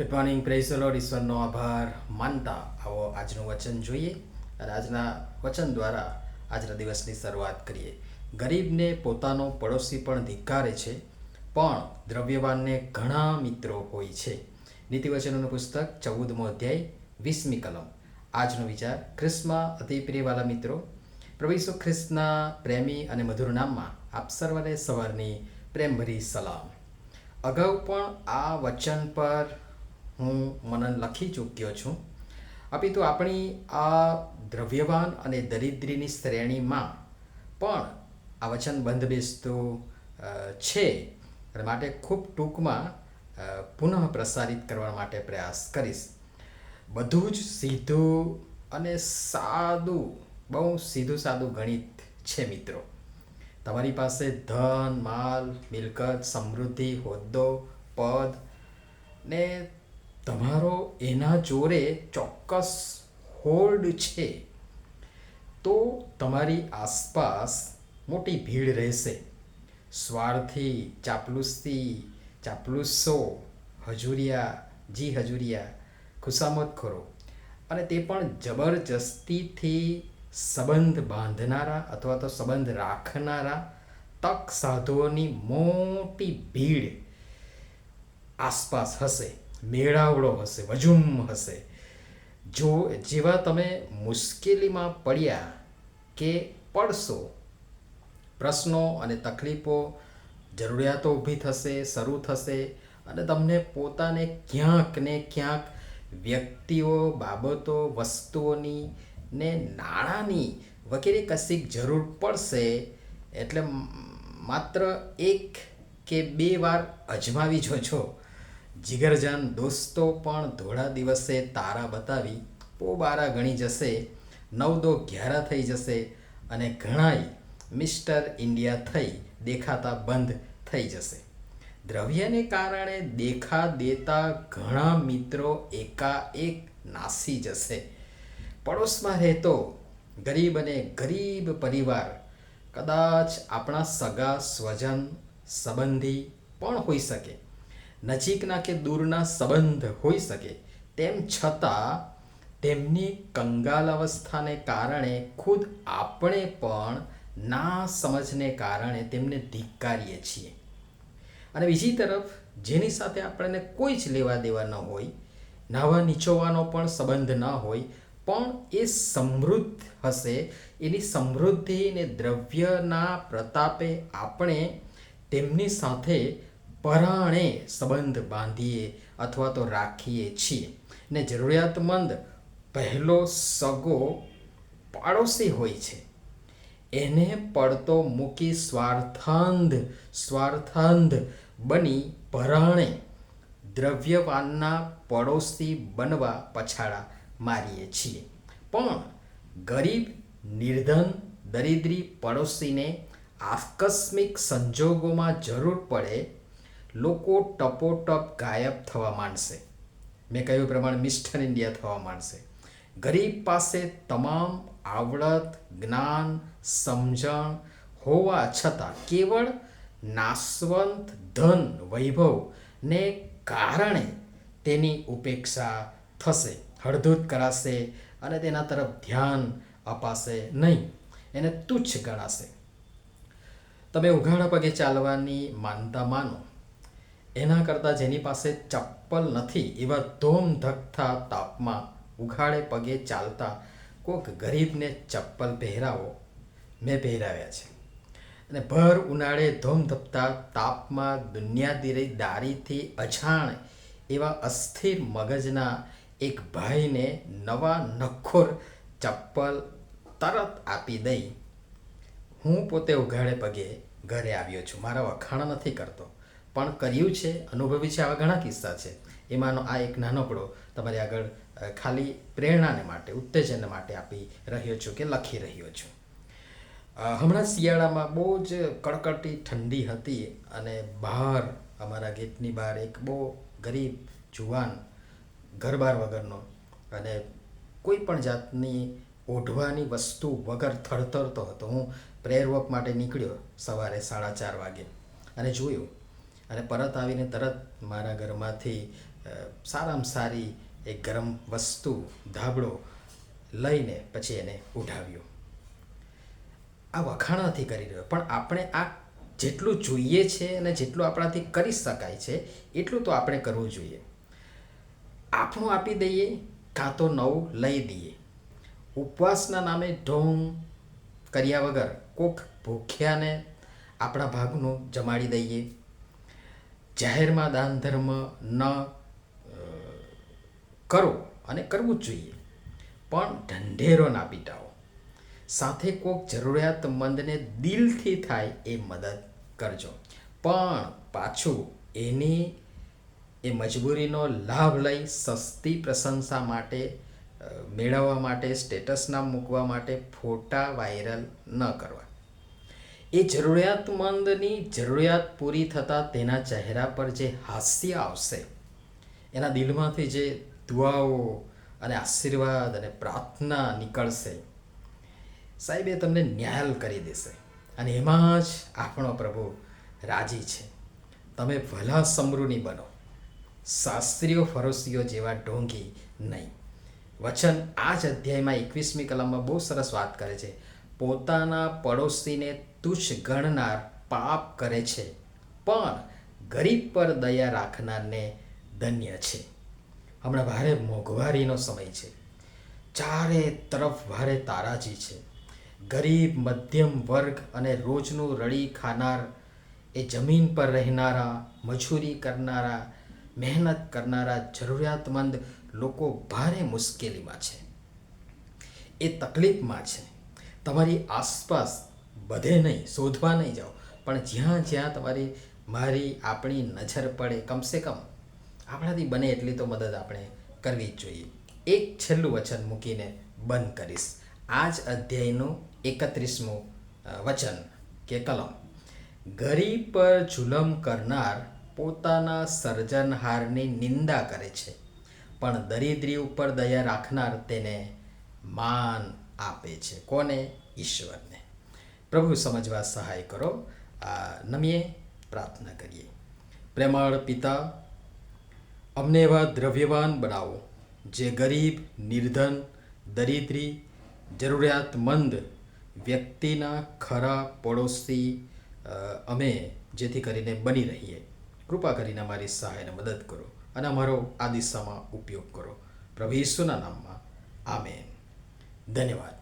Good morning praise ઈશ્વરનો આભાર માનતા આવો આજનું વચન જોઈએ. અને આજના વચન દ્વારા આજના દિવસની શરૂઆત કરીએ. ગરીબને પોતાનો પડોશી પણ ધિક્કારે છે, પણ દ્રવ્યવાનને ઘણા મિત્રો હોય છે. નીતિવચનોનું પુસ્તક ચૌદમો અધ્યાય, વીસમી કલમ. આજનો વિચાર ખ્રિસ્તમાં અતિ પ્રિયવાલા મિત્રો. પ્રભુ ઈસુ ખ્રિસ્તના પ્રેમી અને મધુર નામમાં આપ સર્વને સવારની પ્રેમભરી સલામ. અગાઉ પણ આ વચન પર હું મનન લખી ચૂક્યો છું. અપિતુ, આપણી આ દ્રવ્યવાન અને દરિદ્રીની શ્રેણીમાં પણ આ વચન બંધ બેસતું છે. અને માટે ખૂબ ટૂંકમાં પુનઃ પ્રસારિત કરવા માટે પ્રયાસ કરીશ. બધું જ સીધું અને સાદું, બહુ સીધું સાદું ગણિત છે મિત્રો. તમારી પાસે ધન, માલ, મિલકત, સમૃદ્ધિ, હોદ્દો, પદ ને તમારો એના જોરે ચોક્કસ હોલ્ડ છે, તો તમારી આસપાસ મોટી ભીડ રહેશે. સ્વાર્થી ચાપલુસી ચાપલુસો હજુરિયા, જી હજુરિયા ખુશામતખોરો અને તે પણ જબરજસ્તીથી સંબંધ બાંધનારા અથવા તો સંબંધ રાખનારા તક સાધુઓની મોટી ભીડ આસપાસ હશે. મેળાવડો હશે, વજુમ હશે. જો જેવા તમે મુશ્કેલીમાં પડ્યા કે પડશો, પ્રશ્નો અને તકલીફો જરૂરિયાતો ઊભી થશે, શરૂ થશે અને તમને પોતાને ક્યાંક ને ક્યાંક વ્યક્તિઓ, બાબતો, વસ્તુઓની ને નાણાંની વગેરે કશીક જરૂર પડશે, એટલે માત્ર એક કે બે વાર અજમાવી જોજો. જીગરજાન દોસ્તો પણ ધોળા દિવસે તારા બતાવી, પોબારા ગણી જશે નવ દો ગ્યારા થઈ જશે અને ઘણાય મિસ્ટર ઇન્ડિયા થઈ દેખાતા બંધ થઈ જશે. દ્રવ્યને કારણે દેખા દેતા ઘણા મિત્રો એકાએક નાસી જશે. પડોશમાં રહેતો ગરીબ અને ગરીબ પરિવાર કદાચ આપણા સગા સ્વજન સંબંધી પણ હોઈ શકે. નજીકના કે દૂરના સંબંધ હોઈ શકે. તેમ છતાં, તેમની કંગાલ અવસ્થાને કારણે ખુદ આપણે પણ ના સમજને કારણે તેમને ધિક્કારીએ છીએ. અને બીજી તરફ, જેની સાથે આપણને કોઈ જ લેવા દેવા ન હોય, નાવા નીચોવાનો પણ સંબંધ ન હોય, પણ એ સમૃદ્ધ હશે, એની સમૃદ્ધિ ને દ્રવ્યના પ્રતાપે આપણે તેમની સાથે પરાણે સંબંધ બાંધીએ અથવા તો રાખીએ છીએ. ને જરૂરિયાતમંદ પહેલો સગો પાડોશી હોય છે. એને પડતો મૂકી સ્વાર્થાંધ સ્વાર્થાંધ બની પરાણે દ્રવ્યવાનના પડોશી બનવા પછાડા મારીએ છીએ. પણ ગરીબ, નિર્ધન, દરિદ્રી પડોશીને આકસ્મિક સંજોગોમાં જરૂર પડે લોકો ટપોટપ ગાયબ થવા માંડશે. મેં કહ્યું પ્રમાણે મિસ્ટર ઇન્ડિયા થવા માંડશે. ગરીબ પાસે તમામ આવડત, જ્ઞાન, સમજણ હોવા છતાં કેવળ નાશવંત ધન, વૈભવ ને કારણે તેની ઉપેક્ષા થશે. હળધૂત કરાશે અને તેના તરફ ધ્યાન અપાશે નહીં. એને તુચ્છ ગણાશે. તમે ઉઘાડા પગે ચાલવાની માનતા માનો. એના કરતાં જેની પાસે ચપ્પલ નથી, એવા ધોમ ધકતા તાપમાં ઉઘાડે પગે ચાલતા કોઈક ગરીબને ચપ્પલ પહેરાવો. મેં પહેરાવ્યા છે. અને ભર ઉનાળે ધોમ ધપતા તાપમાં દુનિયાદીરી દારીથી અજાણ એવા અસ્થિર મગજના એક ભાઈને નવા નખોર ચપ્પલ તરત આપી દઈ. હું પોતે ઉઘાડે પગે ઘરે આવ્યો છું. મારા વખાણ નથી કરતો. પણ કર્યું છે, અનુભવી છે, આવા ઘણા કિસ્સા છે. એમાંનો આ એક નાનકડો તમારી આગળ ખાલી પ્રેરણાને માટે, ઉત્તેજન માટે આપી રહ્યો છું કે લખી રહ્યો છું. હમણાં શિયાળામાં બહુ જ કડકડતી ઠંડી હતી અને બહાર અમારા ગેટની બહાર એક બહુ ગરીબ જુવાન ઘરબાર વગરનો અને કોઈ પણ જાતની ઓઢવાની વસ્તુ વગર થરથરતો હતો. હું પ્રેયર વોક માટે નીકળ્યો સવારે સાડા ચાર વાગે અને જોયું અને પરત આવીને તરત મારા ઘરમાંથી સારામાં સારી એક ગરમ વસ્તુ, ધાબળો લઈને પછી એને ઉઠાવ્યો. આ વખાણ નથી કરી રહ્યો. પણ આપણે આ જેટલું જોઈએ છે અને જેટલું આપણાથી કરી શકાય છે, એટલું તો આપણે કરવું જોઈએ. આપણું આપી દઈએ કાં તો નવું લઈ દઈએ. ઉપવાસના નામે ઢોંગ કર્યા વગર કોક ભૂખ્યાને આપણા ભાગનું જમાડી દઈએ. જાહેરમાં દાન ધર્મ ન કરો અને કરવું જ જોઈએ. પણ ઢંઢેરો ના પીટાવો સાથે કોઈક જરૂરિયાતમંદને દિલથી થાય એ મદદ કરજો. પણ પાછું એની, એ મજબૂરીનો લાભ લઈ સસ્તી પ્રશંસા માટે મેળવવા માટે, સ્ટેટસના મૂકવા માટે ફોટા વાયરલ ન કરવા. એ જરૂરિયાતમંદની જરૂરિયાત પૂરી થતાં તેના ચહેરા પર જે હાસ્ય આવશે, એના દિલમાંથી જે દુઆઓ અને આશીર્વાદ અને પ્રાર્થના નીકળશે, સાહેબ એ તમને ન્યાયલ કરી દેશે. અને એમાં જ આપણો પ્રભુ રાજી છે. તમે ભલા સમૃની બનો. શાસ્ત્રીઓ ફરોશીઓ જેવા ઢોંગી નહીં. વચન આ જ અધ્યાયમાં એકવીસમી કલમમાં બહુ સરસ વાત કરે છે. પોતાના પડોશીને તુચ્છ ગણનાર પાપ કરે છે, પણ ગરીબ પર દયા રાખનારને ધન્ય છે. હમણાં ભારે મોંઘવારીનો સમય છે. ચારે તરફ ભારે તારાજી છે. ગરીબ, મધ્યમ વર્ગ અને રોજનું રળી ખાનાર, એ જમીન પર રહેનારા, મજૂરી કરનારા, મહેનત કરનારા, જરૂરિયાતમંદ લોકો ભારે મુશ્કેલીમાં છે. એ તકલીફમાં છે. તમારી આસપાસ બધે નહીં, શોધવા નહીં જાઓ. પણ જ્યાં જ્યાં તમારી, મારી આપણી નજર પડે, કમસે કમ આપણાથી બને એટલી તો મદદ આપણે કરવી જ જોઈએ. એક છેલ્લું વચન મૂકીને બંધ કરીશ. આ જ અધ્યાયનું એકત્રીસમું વચન કે કલમ. ગરીબ પર જુલમ કરનાર પોતાના સર્જનહારની નિંદા કરે છે, પણ દરિદ્રી ઉપર દયા રાખનાર તેને માન આપે છે. કોને? ઈશ્વરને. પ્રભુ સમજવા સહાય કરો. આ નમીએ પ્રાર્થના કરીએ. પ્રેમાળ પિતા, અમને એવા દ્રવ્યવાન બનાવો, જે ગરીબ, નિર્ધન, દરિદ્રી, જરૂરિયાતમંદ વ્યક્તિના ખરા પડોશી અમે જેથી કરીને બની રહીએ. કૃપા કરીને અમારી સહાયને મદદ કરો અને અમારો આ દિશામાં ઉપયોગ કરો. પ્રભુ ઈસુના નામમાં. આમેન. ધન્યવાદ.